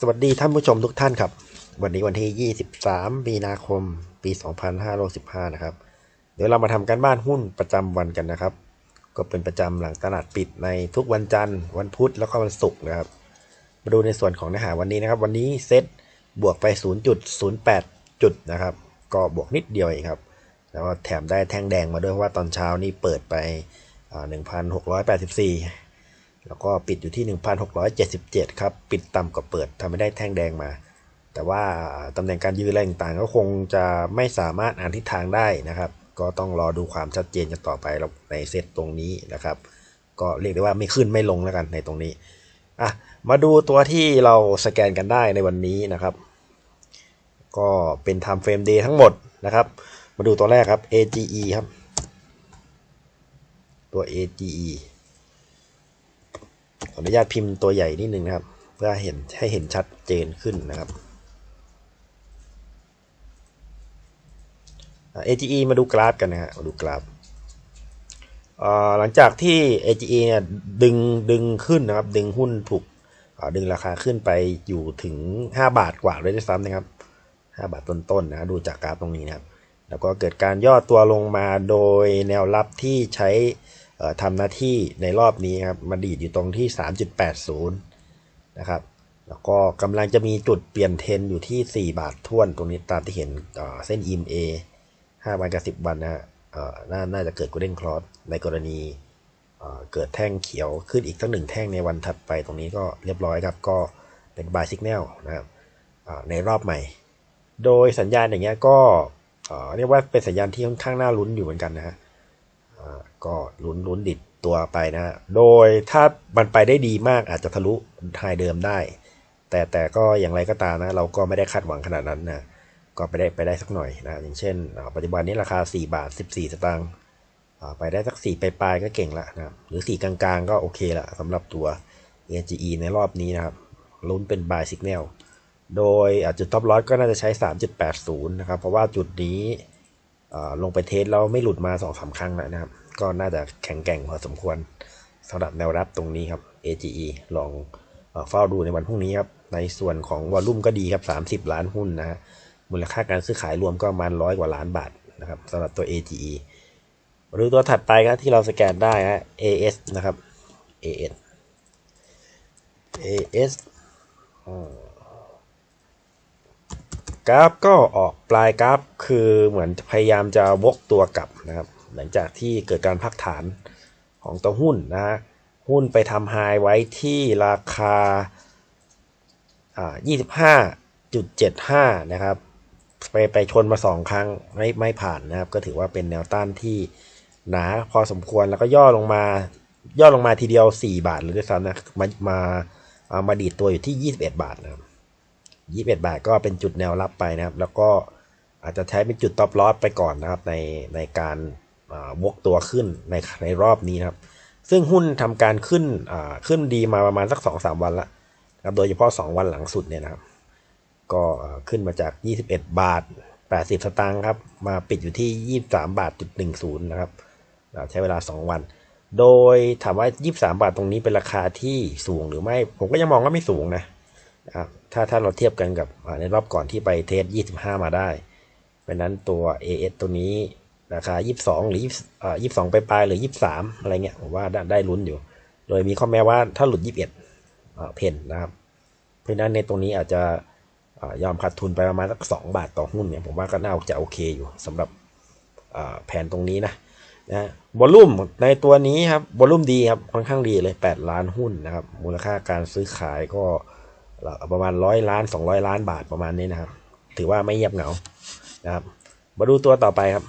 สวัสดีท่านผู้ชมทุกท่านครับ วันนี้วันที่ 23 มีนาคม ปี 2515 นะครับ เดี๋ยวเรามาทำการบ้านหุ้นประจำวันกันนะครับ ก็เป็นประจำหลังตลาดปิดในทุกวันจันทร์ วันพุธแล้วก็วันศุกร์นะครับ มาดูในส่วนของเนื้อหาวันนี้นะครับ วันนี้เซ็ตบวกไป 0.08 จุดนะครับ ก็บวกนิดเดียวเองครับ แล้วก็แถมได้แท่งแดงมาด้วยเพราะว่าตอนเช้านี่เปิดไป 1,684 แล้วก็ปิดอยู่ที่ 1,677 ครับ ปิดต่ำกว่าเปิดทำให้ได้แท่งแดงมา แต่ว่าตำแหน่งการยืนอะไรต่างๆ ก็คงจะไม่สามารถอ่านทิศทางได้นะครับ ก็ต้องรอดูความชัดเจนกันต่อไปในเซตตรงนี้นะครับ ก็เรียกได้ว่าไม่ขึ้นไม่ลงแล้วกันในตรงนี้อะมาดูตัวที่เราสแกนกันได้ในวันนี้นะครับ ก็เป็น time frame day ทั้งหมดนะครับ มาดูตัวแรกครับ AGE ครับ ตัว AGE ขออนุญาตพิมพ์ตัวใหญ่นิดนึงนะครับ เพื่อเห็นให้เห็นชัดเจนขึ้นนะครับอ่า AGE มาดูกราฟกันนะฮะมาดูกราฟหลังจากที่ AGE เนี่ยดึงดึงขึ้นนะครับ ดึงหุ้นถูกดึงราคาขึ้นไปอยู่ถึง 5 บาทกว่าเลยด้วยซ้ำนะครับ 5 บาทต้นๆนะดูจากกราฟตรงนี้นะครับ แล้วก็เกิดการย่อตัวลงมาโดยแนวรับที่ใช้ ทำหน้าที่ในรอบนี้ครับมาดีดอยู่ตรงที่ 3.80 นะครับ แล้วก็กำลังจะมีจุดเปลี่ยนเทนอยู่ที่ 4 บาทท่วนตรงนี้ตามที่เห็นเส้น EMA 5วันกับ10 วันนะฮะเอ่อน่าน่าจะเกิด Golden Cross ในกรณีเเกิดแท่งเขียวขึ้นอีกสักหนึ่งแท่งในวันถัดไปตรงนี้ก็เรียบร้อยครับ ก็เป็น buy signal นะครับในรอบใหม่ โดยสัญญาณอย่างเงี้ยก็เรียกว่าเป็นสัญญาณที่ค่อนข้างน่าลุ้นอยู่เหมือนกันนะฮะ ก็ลุ้นลุ้นดิดตัวไปนะ โดยถ้ามันไปได้ดีมากอาจจะทะลุไฮเดิมได้ แต่แต่ก็อย่างไรก็ตามนะ เราก็ไม่ได้คาดหวังขนาดนั้นนะ ก็ไปได้ไปได้สักหน่อยนะ อย่างเช่น ปัจจุบันนี้ราคา 4 บาท 14 สตางค์ไปได้สัก 4 ปลายๆก็เก่งละนะหรือ 4 กลางๆ ก็โอเคละสำหรับตัว AGE ในรอบนี้นะครับลุ้นเป็น buy signal โดยจุดท็อปลอสก็น่าจะใช้ 3.80 นะครับ เพราะว่าจุดนี้ลงไปเทสแล้วไม่หลุดมา2อสครั้งแล้วนะครับ ก็น่าจะแข็งแกร่งพอสมควรสำหรับแนวรับตรงนี้ครับ AGE ลองเฝ้าดูในวันพรุ่งนี้ครับ ในส่วนของวอลลุ่มก็ดีครับ 30 ล้านหุ้นนะฮะมูลค่าการซื้อขายรวมก็ประมาณร้อยกว่าล้านบาทนะครับสำหรับตัว AGE หรือตัวถัดไปครับที่เราสแกนได้ฮะ AS นะครับ AS AS กราฟก็ออกปลายกราฟคือเหมือนพยายามจะวกตัวกลับนะครับ หลังจากที่เกิดการพักฐานของตัวหุ้นนะฮะหุ้นไปทำไฮไว้ที่ราคา 25.75 นะครับ ไปไปชนมาสองครั้งไม่ไม่ผ่านนะครับ ก็ถือว่าเป็นแนวต้านที่หนาพอสมควรแล้วก็ย่อลงมา ย่อลงมาทีเดียว 4 บาทเลยด้วยซ้ำนะมามาามาดีดตัวอยู่ที่ 21 บาทนะครับ 21 บาทก็เป็นจุดแนวรับไปนะครับ แล้วก็อาจจะใช้เป็นจุดตอปลอสไปก่อนนะครับในในการ อ่าวกตัวขึ้นในในรอบนี้นะครับ ซึ่งหุ้นทำการขึ้นขึ้นดีมาประมาณสัก 2-3 วันละครับโดยเฉพาะ 2 วันหลังสุดเนี่ยนะครับ ก็ขึ้นมาจาก 21 บาท 80 สตางค์ครับ มาปิดอยู่ที่ 23 บาทจุด10นะครับใช้เวลา 2 วัน โดยถามว่า 23 บาทตรงนี้เป็นราคาที่สูงหรือไม่ ผมก็ยังมองว่าไม่สูงนะครับถ้าถ้าเราเทียบกันกับในรอบก่อนที่ไปเทส 25 มาได้เพราะฉะนั้นตัว AS ตัวนี้ ราคา 22 หรือ20อ่า22ไปปลายหรือ 23 อะไรเงี้ยผมว่าได้ได้ลุ้นอยู่ โดยมีข้อแม้ว่าถ้าหลุด 21อ่าเพนนะครับ เพราะฉะนั้นในตรงนี้อาจจะยอมขาดทุนไปประมาณสัก 2 บาทต่อหุ้นเนี่ยผมว่าก็น่าจะโอเคอยู่สำหรับแผนตรงนี้นะนะวอลุ่มในตัวนี้ครับวอลุ่มดีครับค่อนข้างดีเลย 8 ล้านหุ้นนะครับ มูลค่าการซื้อขายก็ประมาณร้อยล้านสองร้อยล้านบาทประมาณนี้นะครับ ถือว่าไม่เงียบเหงานะครับ มาดูตัวต่อไปครับ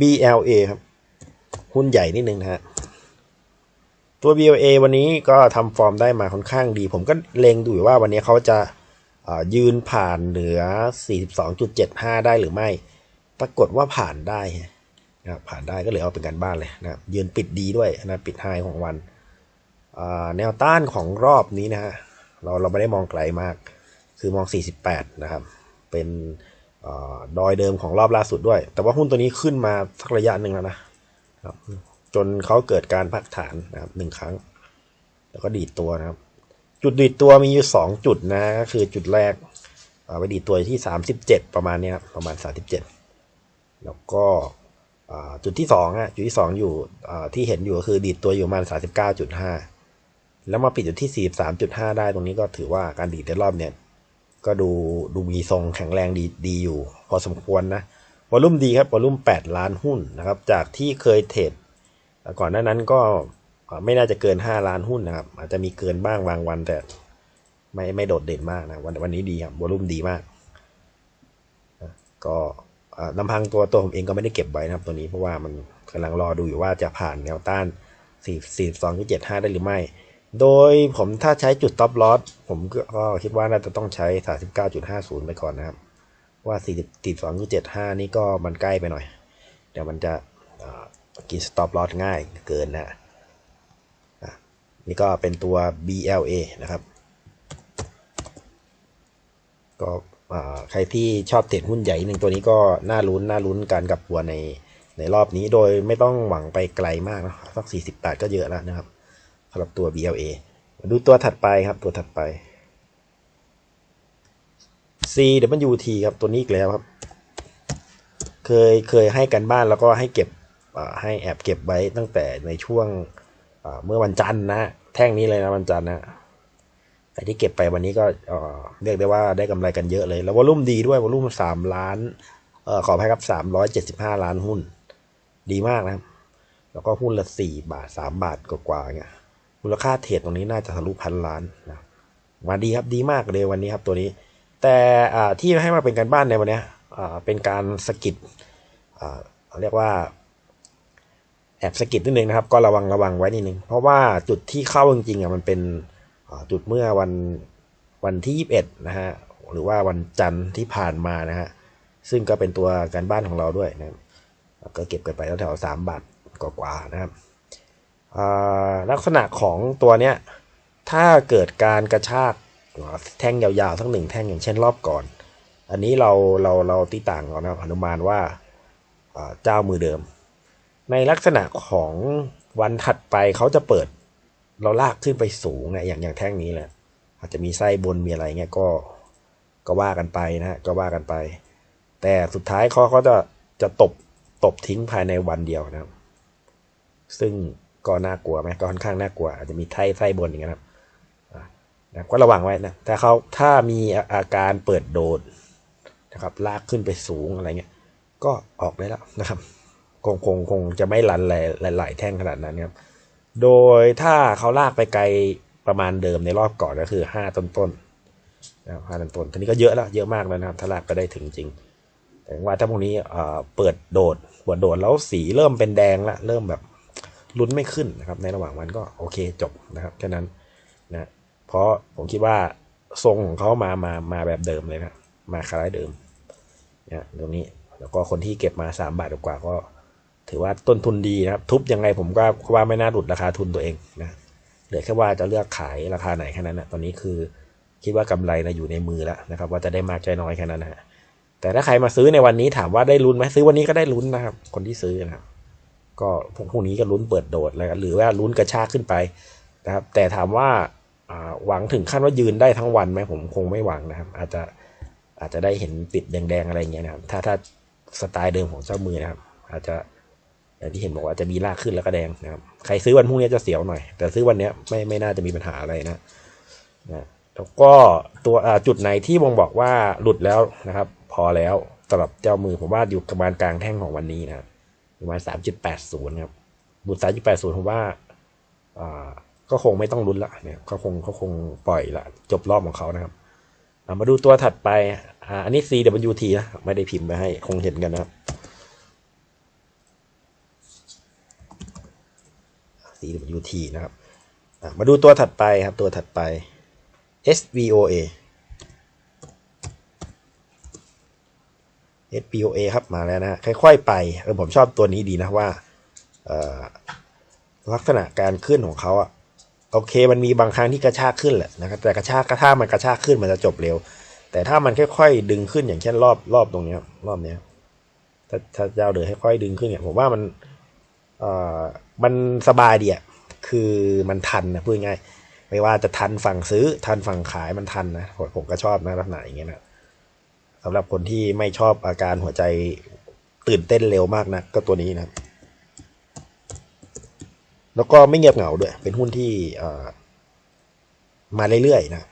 BLA ครับหุ้นใหญ่นิดนึงนะฮะตัว BLA วันนี้ก็ทำฟอร์มได้มาค่อนข้างดี ผมก็เล็งดูอยู่ว่าวันนี้เขาจะยืนผ่านเหนือ 42.75 ได้หรือไม่ ปรากฏว่าผ่านได้นะครับผ่านได้ก็เลยเอาเป็นการบ้านเลยนะครับยืนปิดดีด้วยนะปิดไฮของวัน แนวต้านของรอบนี้นะฮะเราเราไม่ได้มองไกลมาก คือมอง 48 นะครับ เป็น ดอยเดิมของรอบล่าสุดด้วย แต่ว่าหุ้นตัวนี้ขึ้นมาสักระยะหนึ่งแล้วนะครับ จนเขาเกิดการพักฐานนะครับหนึ่งครั้ง แล้วก็ดีดตัวนะครับ จุดดีดตัวมีอยู่สองจุดนะก็คือจุดแรกอ่าไปดีดตัวที่สามสิบเจ็ดประมาณเนี้ยครับประมาณสามสิบเจ็ดแล้วก็จุดที่สองอะจุดที่สองอยู่ที่เห็นอยู่ก็คือดีดตัวอยู่ประมาณสามสิบเก้าจุดห้าแล้วมาปิดอยู่ที่สี่สามจุดห้าได้ตรงนี้ก็ถือว่าการดีดในรอบเนี้ย ก็ดูดูมีทรงแข็งแรงดีดีอยู่ พอสมควรนะวอลุ่มดีครับวอลุ่มแปดล้านหุ้นนะครับ จากที่เคยเทรดก่อนหน้านั้นก็ไม่น่าจะเกิน 5 ล้านหุ้นนะครับ อาจจะมีเกินบ้างบางวันแต่ไม่ไม่โดดเด่นมากนะวันวันนี้ดีครับวอลุ่มดีมากนะก็ลำพังตัวตัวผมเองก็ไม่ได้เก็บไว้นะครับ ตัวนี้เพราะว่ามันกำลังรอดูอยู่ว่าจะผ่านแนวต้าน4 42 75 ได้หรือไม่ โดยผมถ้าใช้จุด top loss ผมก็คิดว่าน่าจะต้องใช้ 39.50 ไปก่อนนะครับ ว่า 42.75 นี่ก็มันใกล้ไปหน่อย เดี๋ยวมันจะกิน stop loss ง่ายเกินนะนี่ก็เป็นตัว BLA นะครับ ก็ใครที่ชอบเทรดหุ้นใหญ่หนึ่งตัวนี้ก็น่าลุ้นน่าลุ้นการกลับหัวในในรอบนี้โดยไม่ต้องหวังไปไกลมากนะสัก 40 บาทก็เยอะแล้วนะครับ สำหรับตัว BLA มาดูตัวถัดไปครับตัวถัดไป CWT ครับตัวนี้อีกแล้วครับ เคยเคยให้กันบ้านแล้วก็ให้เก็บให้แอบเก็บไว้ตั้งแต่ในช่วงเมื่อวันจันทร์นะแท่งนี้เลยนะวันจันทร์นะใครที่เก็บไปวันนี้ก็เรียกได้ว่าได้กำไรกันเยอะเลย แล้ววอลุ่มดีด้วยวอลุ่มสามล้านออขออภัยครับสามร้อยเจ็ดสิบห้าล้านหุ้น ดีมากนะครับ แล้วก็หุ้นละสี่บาทสามบาทกว่าๆเงี้ย มูลค่าเทรดตรงนี้น่าจะทะลุพันล้านนะมาดีครับดีมากเลยวันนี้ครับตัวนี้ แต่ที่ให้มาเป็นการบ้านในวันนี้เป็นการสะกิดเรียกว่าแอบสะกิดนิดนึงนะครับ ก็ระวังระวังไว้นิดนึง เพราะว่าจุดที่เข้าจริงๆอะมันเป็นจุดเมื่อวันวันที่ 21 นะฮะหรือว่าวันจันทร์ที่ผ่านมานะฮะซึ่งก็เป็นตัวการบ้านของเราด้วยนะครับก็เก็บกันไปแถวๆสามบาทกว่าๆนะครับ ลักษณะของตัวเนี้ยถ้าเกิดการกระชากแท่งยาวๆสักหนึ่งแท่งอย่างเช่นรอบก่อน อันนี้เราเราเราตีต่างก่อนนะอนุมานว่าเจ้ามือเดิม ในลักษณะของวันถัดไปเขาจะเปิด เราลากขึ้นไปสูงนะอย่างอย่างแท่งนี้แหละ อาจจะมีไส้บนมีอะไรเงี้ยก็ก็ว่ากันไปนะก็ว่ากันไป แต่สุดท้ายเขาเขาจะจะตบตบทิ้งภายในวันเดียวนะซึ่ง ก็น่ากลัวไหมก็ค่อนข้างน่ากลัว อาจจะมีไส้ไส้บนอย่างเงี้ยนะครับนะก็ระวังไว้นะแต่เขาถ้ามีอาการเปิดโดดนะครับ ลากขึ้นไปสูงอะไรเงี้ย ก็ออกได้แล้วนะครับ คงคงคงจะไม่รันหลายหลายแท่งขนาดนั้นครับ โดยถ้าเขาลากไปไกลประมาณเดิมในรอบก่อนก็คือห้าต้นต้นนะครับห้าต้นต้นทีนี้ก็เยอะแล้วเยอะมากแล้วนะครับ ถ้าลากไปได้ถึงจริง แต่ว่าถ้าพวกนี้เอ่อเปิดโดดหัวโดดแล้วสีเริ่มเป็นแดงละเริ่มแบบ ลุ้นไม่ขึ้นนะครับในระหว่างวันก็โอเคจบนะครับแค่นั้นนะเพราะผมคิดว่าทรงของเขามามามาแบบเดิมเลยนะมาคล้ายเดิมเนี่ยตรงนี้แล้วก็คนที่เก็บมาสามบาทกว่าก็ ถือว่าต้นทุนดีนะครับ ทุบยังไงผมก็ว่าไม่น่าหลุดราคาทุนตัวเองนะเหลือแค่ว่าจะเลือกขายราคาไหนแค่นั้นนะตอนนี้คือคิดว่ากำไรนะอยู่ในมือแล้วนะครับ ว่าจะได้มากใจน้อยแค่นั้นนะฮะแต่ถ้าใครมาซื้อในวันนี้ถามว่าได้ลุ้นไหมซื้อวันนี้ก็ได้ลุ้นนะครับ คนที่ซื้อนะครับ ก็พวกพวกนี้ก็ลุ้นเปิดโดดแล้วหรือว่าลุ้นกระชากขึ้นไปนะครับ แต่ถามว่าหวังถึงขั้นว่ายืนได้ทั้งวันไหมผมคงไม่หวังนะครับ อาจจะอาจจะได้เห็นปิดแดงๆอะไรเงี้ยนะครับ ถ้าถ้าสไตล์เดิมของเจ้ามือนะครับ อาจจะอย่างที่เห็นบอกว่าจะมีลากขึ้นแล้วก็แดงนะครับ ใครซื้อวันพรุ่งนี้จะเสียวหน่อย แต่ซื้อวันนี้ไม่ไม่น่าจะมีปัญหาอะไรนะนะแล้วก็ตัวจุดไหนที่วงบอกว่าหลุดแล้วนะครับ พอแล้วสำหรับเจ้ามือผมว่าอยู่ประมาณกลางแท่งของวันนี้นะครับ ประมาณสามจุดแปดศูนย์ครับบุตรสามจุดแปดศูนย์ผมว่าอ่าก็คงไม่ต้องลุ้นละเนี่ยก็คงเขาคงปล่อยละจบรอบของเขานะครับมาดูตัวถัดไปอ่าอันนี้ CWT นะไม่ได้พิมพ์ไปให้คงเห็นกันนะครับ CWT นะครับมาดูตัวถัดไปครับตัวถัดไป SVOA SVOA ครับมาแล้วนะค่อยๆไปเออผมชอบตัวนี้ดีนะว่าลักษณะการขึ้นของเขาอะโอเคมันมีบางครั้งที่กระชากขึ้นแหละนะครับแต่กระชากกระท่ามันกระชากขึ้นมันจะจบเร็ว แต่ถ้ามันค่อยๆดึงขึ้นอย่างเช่นรอบรอบตรงเนี้ยรอบเนี้ยถ้าถ้าเจ้าเดือค่อยๆดึงขึ้นเนี่ยผมว่ามันเอ่อมันสบายดีอะคือมันทันนะพูดง่ายไม่ว่าจะทันฝั่งซื้อทันฝั่งขายมันทันนะผมผมก็ชอบนะลักษณะอย่างเงี้ยนะ สำหรับคนที่ไม่ชอบอาการหัวใจตื่นเต้นเร็วมากนะก็ตัวนี้นะครับ แล้วก็ไม่เงียบเหงาด้วย เป็นหุ้นที่มาเรื่อยๆนะ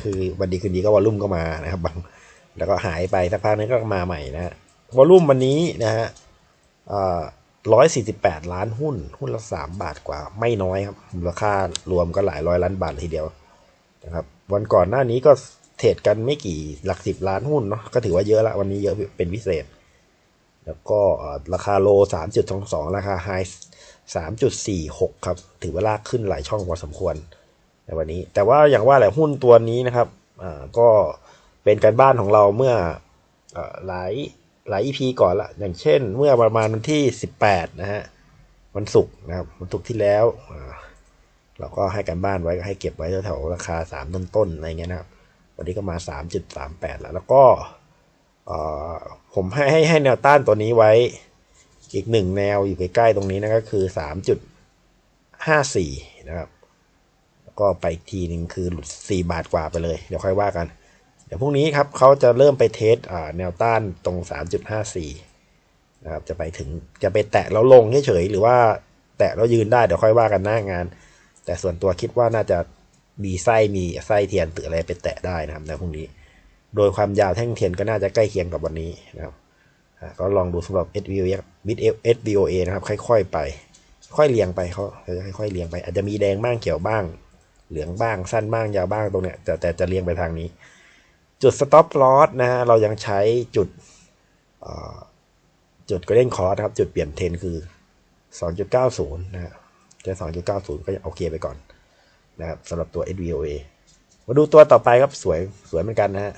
คือวันดีคืนดีก็วอลลุ่มก็มานะครับบางแล้วก็หายไปสักพักนึงก็มาใหม่นะฮะวอลลุ่มวันนี้นะฮะร้อยสี่สิบแปดล้านหุ้น หุ้นละสามบาทกว่า ไม่น้อยครับมูลค่ารวมก็หลายร้อยล้านบาททีเดียวนะครับ วันก่อนหน้านี้ก็ เทรดกันไม่กี่หลักสิบล้านหุ้นเนาะก็ถือว่าเยอะละวันนี้เยอะเป็นพิเศษ แล้วก็ราคาโลสามจุดสองสองราคาไฮสามจุดสี่หกครับ ถือว่าลากขึ้นหลายช่องพอสมควรในวันนี้ แต่ว่าอย่างว่าแหละหุ้นตัวนี้นะครับอ่าก็เป็นการบ้านของเราเมื่ออหลายหลาย EP ก่อนละอย่างเช่น เมื่อประมาณวันที่ 18 นะฮะวันศุกร์นะครับวันศุกร์ที่แล้ว เราก็ให้การบ้านไว้ก็ให้เก็บไว้แถวๆราคา 3 ต้นๆอะไรเงี้ยนะครับ วันนี้ก็มา 3.38 แล้ว แล้วก็ผมให้ให้ให้แนวต้านตัวนี้ไว้อีกหนึ่งแนวอยู่ใกล้ๆตรงนี้นะก็คือ 3.54 นะครับ แล้วก็ไปอีกทีหนึ่งคือหลุด 4 บาทกว่าไปเลย เดี๋ยวค่อยว่ากัน เดี๋ยวพรุ่งนี้ครับเขาจะเริ่มไปเทสแนวต้านตรง 3.54 นะครับ จะไปถึงจะไปแตะแล้วลงเฉยๆหรือว่าแตะแล้วยืนได้เดี๋ยวค่อยว่ากันหน้างาน แต่ส่วนตัวคิดว่าน่าจะ มีไส้มีไส้เทียนตืออะไรไปแตะได้นะครับในพรุ่งนี้ โดยความยาวแท่งเทียนก็น่าจะใกล้เคียงกับวันนี้นะครับก็ลองดูสำหรับ SVOA มิด SVOA นะครับ ค่อยๆไป ค่อยเรียงไปเขาจะค่อยๆเรียงไป อาจจะมีแดงบ้างเขียวบ้าง เหลืองบ้างสั้นบ้างยาวบ้างตรงเนี้ยแต่แต่จะเรียงไปทางนี้ จุด stop loss นะฮะเรายังใช้จุดจุดก็เล่นคอร์สนะครับ จุดเปลี่ยนเทนคือ 2.90 นะฮะจะ2.90 ก็ยังโอเคไปก่อน นะครับสำหรับตัว SVOA มาดูตัวต่อไปครับสวยสวยเหมือนกันนะฮะ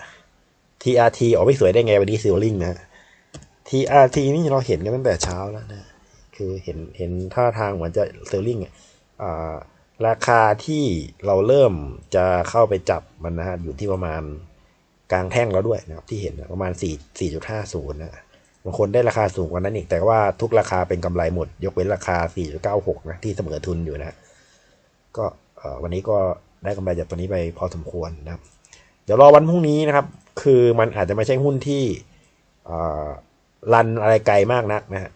TRT ออกไม่สวยได้ไงวันนี้ซิลลิงนะฮะ TRT นี่เราเห็นกันตั้งแต่เช้าแล้วนะ คือเห็นเห็นท่าทางเหมือนจะซลลิงอ่าราคาที่เราเริ่มจะเข้าไปจับมันนะฮะอยู่ที่ประมาณกลางแท่งแล้วด้วยนะครับที่เห็นนะประมาณ 4 4.50นะบางคนได้ราคาสูงกว่านั้นอีก แต่ว่าทุกราคาเป็นกำไรหมด ยกเว้นราคา 4.96 นะ ที่เสมอทุนอยู่นะ ก็ วันนี้ก็ได้กำไรจากตัวนี้ไปพอสมควรนะครับ เดี๋ยวรอวันพรุ่งนี้นะครับ คือมันอาจจะไม่ใช่หุ้นที่รันอะไรไกลมากนักนะฮะ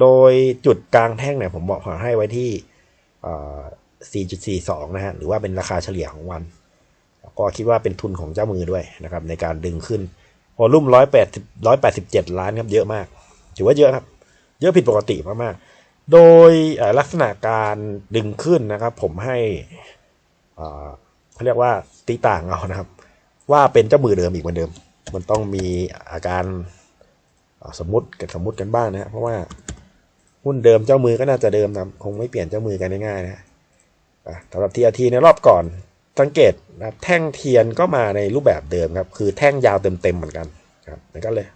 โดยจุดกลางแท่งเนี่ยผมบอกขอให้ไว้ที่ 4.42 นะฮะ หรือว่าเป็นราคาเฉลี่ยของวัน ก็คิดว่าเป็นทุนของเจ้ามือด้วยนะครับ ในการดึงขึ้นวอลุ่ม180 187 ล้านครับ เยอะมาก ถือว่าเยอะครับ เยอะผิดปกติมากๆ โดยลักษณะการดึงขึ้นนะครับ ผมให้เขาเรียกว่าตีต่างเอานะครับ ว่าเป็นเจ้ามือเดิมอีกเหมือนเดิม มันต้องมีอาการสมมติกับสมมติกันบ้างนะฮะเพราะว่าหุ้นเดิมเจ้ามือก็น่าจะเดิมนะคงไม่เปลี่ยนเจ้ามือกันง่ายๆนะสำหรับทีอาทีในรอบก่อน สังเกตนะแท่งเทียนก็มาในรูปแบบเดิมครับ คือแท่งยาวเต็มๆเหมือนกันครับเหมือนกันเลย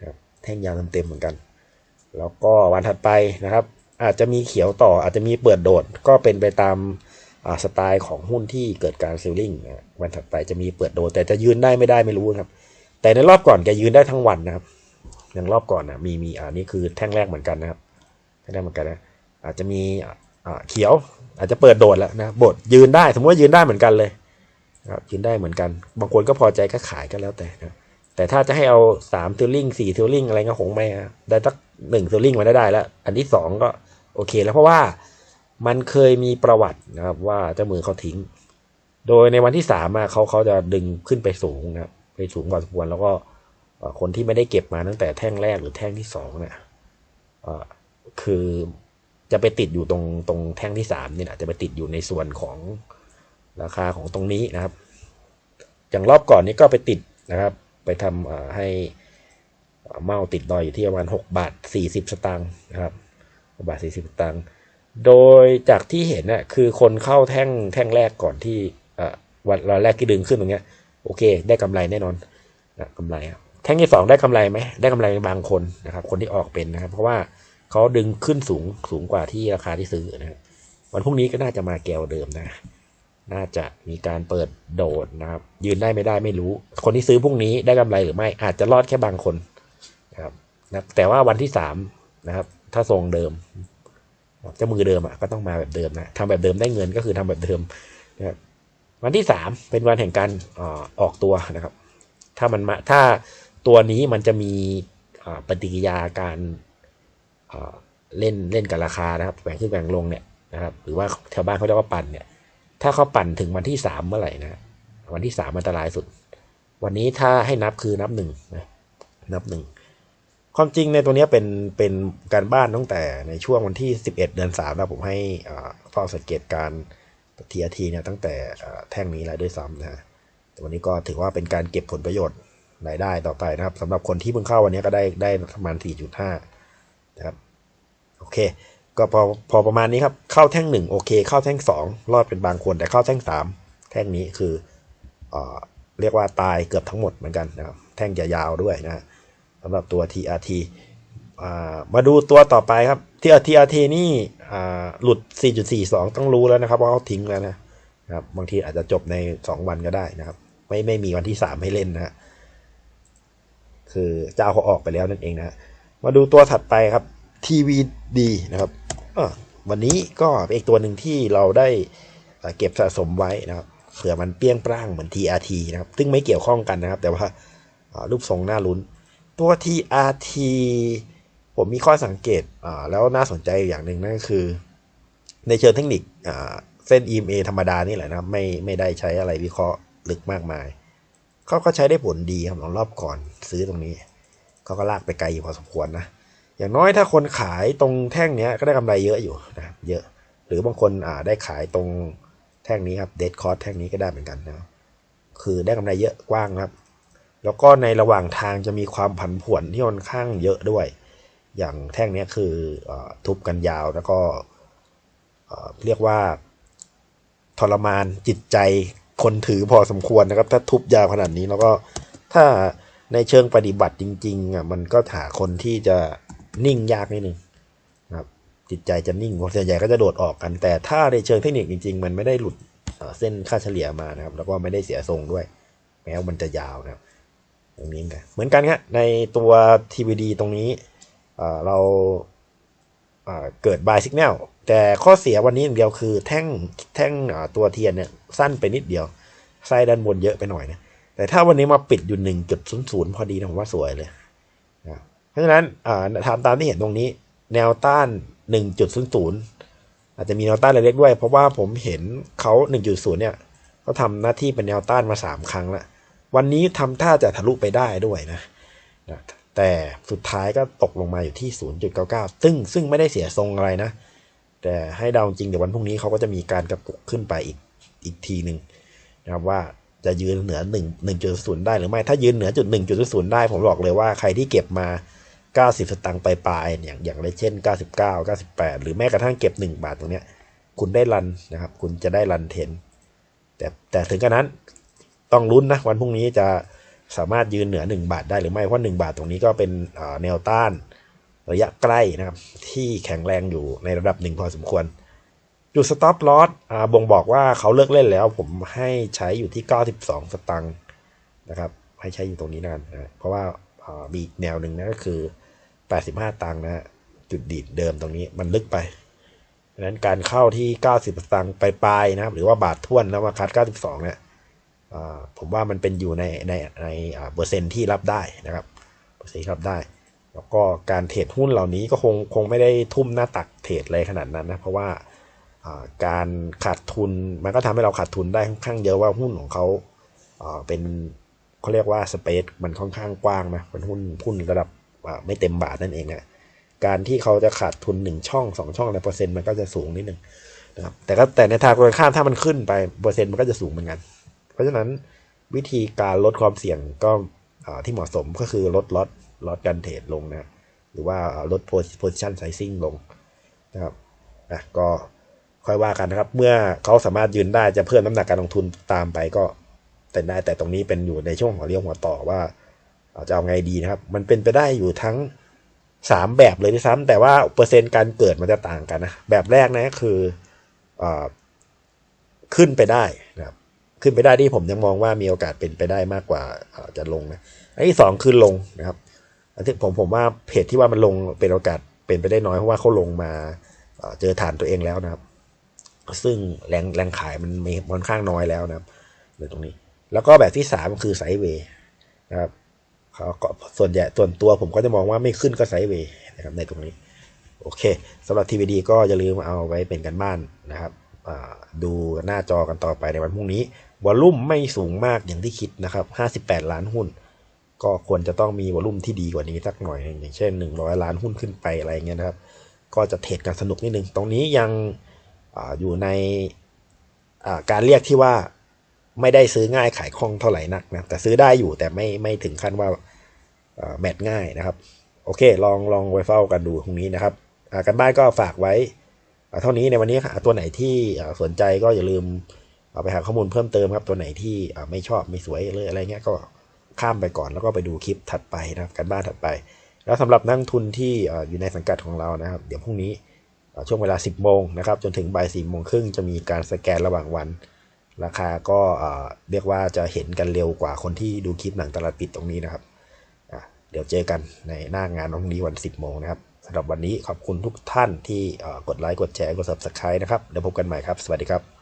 ครับแท่งยาวเต็มๆเหมือนกัน แล้วก็วันถัดไปนะครับ อาจจะมีเขียวต่ออาจจะมีเปิดโดดก็เป็นไปตามาสไตล์ของหุ้นที่เกิดการซิลลิงวันถัดไปจะมีเปิดโดดแต่จะยืนได้ไม่ได้ไม่รู้ครับ แต่ในรอบก่อนแกยืนได้ทั้งวันนะครับอย่างรอบก่อนนะมีมีอ่านี่คือแท่งแรกเหมือนกันนะครับแท่งแรกเหมือนกันนะอาจจะมีอ่าเขียวอาจจะเปิดโดดแล้วนะบดยืนได้ สมมติว่ายืนได้เหมือนกันเลยครับยืนได้เหมือนกัน บางคนก็พอใจก็ขายก็แล้วแต่นะแต่ถ้าจะให้เอาสามทิลลิ่งสี่ทิลลิ่งอะไรก็คงไม่ได้สัก หนึ่งทิลลิ่งมาได้ได้แล้ว อันที่สองก็โอเคแล้วเพราะว่ามันเคยมีประวัตินะครับ ว่าเจ้ามือเขาทิ้ง โดยในวันที่สามอะเขาเขาจะดึงขึ้นไปสูงนะครับไปสูงกว่าสมควรแล้วก็คนที่ไม่ได้เก็บมาตั้งแต่แท่งแรกหรือแท่งที่สองเนี่ยคือจะไปติดอยู่ตรงตรงแท่งที่สามนี่แหละจะไปติดอยู่ในส่วนของราคาของตรงนี้นะครับ อย่างรอบก่อนนี้ก็ไปติดนะครับ ไปทำให้ เมาติดดอยอยู่ที่ประมาณหกบาทสี่สิบสตางค์นะครับหกบาทสี่สิบสตางค์โดยจากที่เห็นน่ะคือคนเข้าแท่งแท่งแรกก่อนที่วันวันแรกที่ดึงขึ้นตรงเนี้ยโอเค ได้กำไรแน่นอนนะกำไรครับแท่งที่สองได้กำไรไหมได้กำไรบางคนนะครับคนที่ออกเป็นนะครับ เพราะว่าเขาดึงขึ้นสูงสูงกว่าที่ราคาที่ซื้อนะครับวันพรุ่งนี้ก็น่าจะมาแกวเดิมนะ น่าจะมีการเปิดโดดนะครับ ยืนได้ไม่ได้ไม่รู้ คนที่ซื้อพรุ่งนี้ได้กำไรหรือไม่อาจจะรอดแค่บางคน นะครับแต่ว่าวันที่สามนะครับ ถ้าทรงเดิมเจ้ามือเดิมอะก็ต้องมาแบบเดิมนะทำแบบเดิมได้เงินก็คือทำแบบเดิมนะครับวันที่สามเป็นวันแห่งการอออกตัวนะครับ ถ้ามันมาถ้าตัวนี้มันจะมีปฏิกิริยาการเอ่อเล่นเล่นกับราคานะครับแบ่งขึ้นแบ่งลงเนี่ยนะครับหรือว่าแถวบ้านเขาเรียกว่าปั่นเนี่ย ถ้าเขาปั่นถึงวันที่สามเมื่อไหร่นะวันที่สามอันตรายสุด วันนี้ถ้าให้นับคือนับหนึ่งนะนับหนึ่ง ความจริงในตัวนี้เป็นเป็นการบ้านตั้งแต่ในช่วงวันที่ 11 เดือน3แล้วผมให้เฝ้าสังเกตการทีอาทีเนี่ยตั้งแต่แท่งนี้แล้วด้วยซ้ำนะฮะแต่วันนี้ก็ถือว่าเป็นการเก็บผลประโยชน์รายได้ต่อไปนะครับสำหรับคนที่เพิ่งเข้าวันนี้ก็ได้ได้ประมาณ 4.5 นะครับ โอเค ก็พอพอประมาณนี้ครับ เข้าแท่งหนึ่งโอเค เข้าแท่งสองรอดเป็นบางคน แต่เข้าแท่งสามแท่งนี้คือเอเรียกว่าตายเกือบทั้งหมดเหมือนกันนะครับ แท่งจะยาวด้วยนะฮะ สำหรับตัว TRT มาดูตัวต่อไปครับที่ TRT นี่อ่หลุด 4.42 ต้องรู้แล้วนะครับว่าเขาทิ้งแล้วนะครับบางทีอาจจะจบใน 2 วันก็ได้นะครับ ไม่ไม่มีวันที่ 3 ให้เล่นนะ คือเจ้าเขาออกไปแล้วนั่นเองนะมาดูตัวถัดไปครับ TVD นะครับวันนี้ก็เป็นอีกตัวหนึ่งที่เราได้เก็บสะสมไว้นะครับเผื่อมันเปี้ยงปร้างเหมือน TRT นะครับ ซึ่งไม่เกี่ยวข้องกันนะครับ แต่ว่ารูปทรงน่าลุ้น ตัว TRT ผมมีข้อสังเกตอ่าแล้วน่าสนใจอย่างหนึ่งนั่นก็คือ ในเชิงเทคนิคอ่าเส้น EMA ธรรมดานี่แหละนะไม่ไม่ได้ใช้อะไรวิเคราะห์ลึกมากมายเขาก็ใช้ได้ผลดีครับลองรอบก่อนซื้อตรงนี้เขาก็ลากไปไกลอยู่พอสมควรนะอย่างน้อยถ้าคนขายตรงแท่งเนี้ยก็ได้กำไรเยอะอยู่นะเยอะ หรือบางคนอ่าได้ขายตรงแท่งนี้ครับเดดคอร์สแท่งนี้ก็ได้เหมือนกันนะคือได้กำไรเยอะกว้างครับ แล้วก็ในระหว่างทางจะมีความผันผวนที่ค่อนข้างเยอะด้วย อย่างแท่งนี้คืออทุบกันยาวแล้วก็เรียกว่าทรมานจิตใจคนถือพอสมควรนะครับ ถ้าทุบยาวขนาดนี้แล้วก็ถ้าในเชิงปฏิบัติจริงๆอะมันก็หาคนที่จะนิ่งยากนิดนึงนะครับ จิตใจจะนิ่งคนส่วนใหญ่ก็จะโดดออกกัน แต่ถ้าในเชิงเทคนิคจริง ๆ มันไม่ได้หลุดเอ่อเส้นค่าเฉลี่ยมานะครับ แล้วก็ไม่ได้เสียทรงด้วย แม้ว่ามันจะยาวนะครับ ตรงนี้เหมือนกันเหมือนกันครับในตัว TVD ตรงนี้เราเกิด buy signal แต่ข้อเสียวันนี้อย่างเดียวคือแท่งแท่งตัวเทียนเนี่ยสั้นไปนิดเดียวไส้ด้านบนเยอะไปหน่อยนะแต่ถ้าวันนี้มาปิดอยู่1.00พอดีนะผมว่าสวยเลยนะเพราะฉะนั้นอ่าตามตามที่เห็นตรงนี้ แนวต้าน1.00อาจจะมีแนวต้านเล็กๆด้วย เพราะว่าผมเห็นเขา1.0เนี่ยเขาทำหน้าที่เป็นแนวต้านมา3ครั้งแล้ว วันนี้ทำท่าจะทะลุไปได้ด้วยนะนะแต่สุดท้ายก็ตกลงมาอยู่ที่ 0.99 ซึ่งซึ่งไม่ได้เสียทรงอะไรนะ แต่ให้เดาจริงเดี๋ยววันพรุ่งนี้เขาก็จะมีการกระตุกขึ้นไปอีกอีกทีหนึ่งนะครับว่าจะยืนเหนือ1 1.0 ได้หรือไม่ ถ้ายืนเหนือจุด1.0 ได้ ผมบอกเลยว่าใครที่เก็บมา 90 สตางค์ปลายอย่างอย่างเลยเช่น 99 98 หรือแม้กระทั่งเก็บ 1 บาทตรงเนี้ย คุณได้รันนะครับ คุณจะได้รันเทน แต่แต่ถึงกระนั้น ต้องลุ้นนะวันพรุ่งนี้จะสามารถยืนเหนือ 1 บาทได้หรือไม่เพราะ1บาทตรงนี้ก็เป็นแนวต้านระยะใกล้นะครับ ที่แข็งแรงอยู่ในระดับหนึ่งพอสมควรจุด stop loss อ่าบ่งบอกว่าเขาเลิกเล่นแล้ว ผมให้ใช้อยู่ที่ 92 สตังค์นะครับ ให้ใช้อยู่ตรงนี้นานนะเพราะว่ามีอีกแนวหนึ่งนะก็คือ 85 ตังค์นะจุดดีดเดิมตรงนี้มันลึกไปดังนั้นการเข้าที่ 90 สตังค์ปลายๆนะครับ หรือว่าบาททวนแล้วมาคัด92 เนี่ย ผมว่ามันเป็นอยู่ในในในเปอร์เซ็นที่รับได้นะครับเปอร์เซ็นที่รับได้ แล้วก็การเทรดหุ้นเหล่านี้ก็คงคงไม่ได้ทุ่มหน้าตักเทรดอะไรขนาดนั้นนะเพราะว่าการขาดทุนมันก็ทำให้เราขาดทุนได้ค่อนข้างเยอะว่าหุ้นของเขาเป็นเขาเรียกว่าสเปซมันค่อนข้างกว้างนะเป็นหุ้นหุ้นระดับไม่เต็มบาทนั่นเองนะการที่เขาจะขาดทุนหนึ่งช่องสองช่องในเปอร์เซ็นต์มันก็จะสูงนิดนึงนะครับแต่ก็แต่ในทางตรงข้ามถ้ามันขึ้นไปเปอร์เซ็นต์มันก็จะสูงเหมือนกัน เพราะฉะนั้นวิธีการลดความเสี่ยงก็ที่เหมาะสมก็คือลดลดลดการเทรดลงนะ หรือว่าลด position sizing ลงนะครับอะก็ค่อยว่ากันนะครับ เมื่อเขาสามารถยืนได้จะเพิ่มน้ำหนักการลงทุนตามไปก็เป็นได้แต่ตรงนี้เป็นอยู่ในช่วงของเรียวหัวต่อว่าจะเอาไงดีนะครับ มันเป็นไปได้อยู่ทั้งสามแบบเลยด้วยซ้ำแต่ว่าเปอร์เซ็นต์การเกิดมันจะต่างกันนะ แบบแรกนะคืออขึ้นไปได้นะครับ ขึ้นไปได้ที่ผมยังมองว่ามีโอกาสเป็นไปได้มากกว่าจะลงนะอันที่สองคือลงนะครับอันที่ผมผมว่าเพจที่ว่ามันลงเป็นโอกาสเป็นไปได้น้อยเพราะว่าเขาลงมาเจอฐานตัวเองแล้วนะครับ ซึ่งแรงแรงขายมันมีค่อนข้างน้อยแล้วนะครับในตรงนี้ แล้วก็แบบที่สามก็คือไซด์เวย์นะครับเขาก็ส่วนใหญ่ส่วนตัวผมก็จะมองว่าไม่ขึ้นก็ไซด์เวย์นะครับในตรงนี้โอเคสำหรับทีวีดีก็อย่าลืมเอาไว้เป็นกันบ้านนะครับดูหน้าจอกันต่อไปในวันพรุ่งนี้ วอลุ่มไม่สูงมากอย่างที่คิดนะครับ 58 ล้านหุ้น ก็ควรจะต้องมีวอลุ่มที่ดีกว่านี้สักหน่อย อย่างเช่น 100 ล้านหุ้นขึ้นไปอะไรเงี้ยนะครับ ก็จะเทรดกันสนุกนิดนึง ตรงนี้ยังออยู่ในการเรียกที่ว่าไม่ได้ซื้อง่ายขายคล่องเท่าไหร่นักนะ แต่ซื้อได้อยู่แต่ไม่ไม่ถึงขั้นว่าแมทง่ายนะครับ โอเค ลองลองไว้เฝ้ากันดูตรงนี้นะครับอ่ากันบ้านก็ฝากไว้เท่านี้ในวันนี้ค่ะตัวไหนที่สนใจก็อย่าลืม ไปหาข้อมูลเพิ่มเติมครับตัวไหนที่ไม่ชอบไม่สวยเลยอะไรเงี้ยก็ข้ามไปก่อนแล้วก็ไปดูคลิปถัดไปนะครับกันบ้านถัดไป แล้วสำหรับนักทุนที่อยู่ในสังกัดของเรานะครับ เดี๋ยวพรุ่งนี้ช่วงเวลา 10 โมงนะครับ จนถึงบ่าย4โมงครึ่งจะมีการสแกนระหว่างวัน ราคาก็เรียกว่าจะเห็นกันเร็วกว่าคนที่ดูคลิปหนังตลาดปิดตรงนี้นะครับเดี๋ยวเจอกันในหน้างานวันนี้วัน 10 โมงนะครับสำหรับวันนี้ขอบคุณทุกท่านที่กดไลค์กดแชร์กด subscribe นะครับเดี๋ยวพบกันใหม่ครับ สวัสดีครับ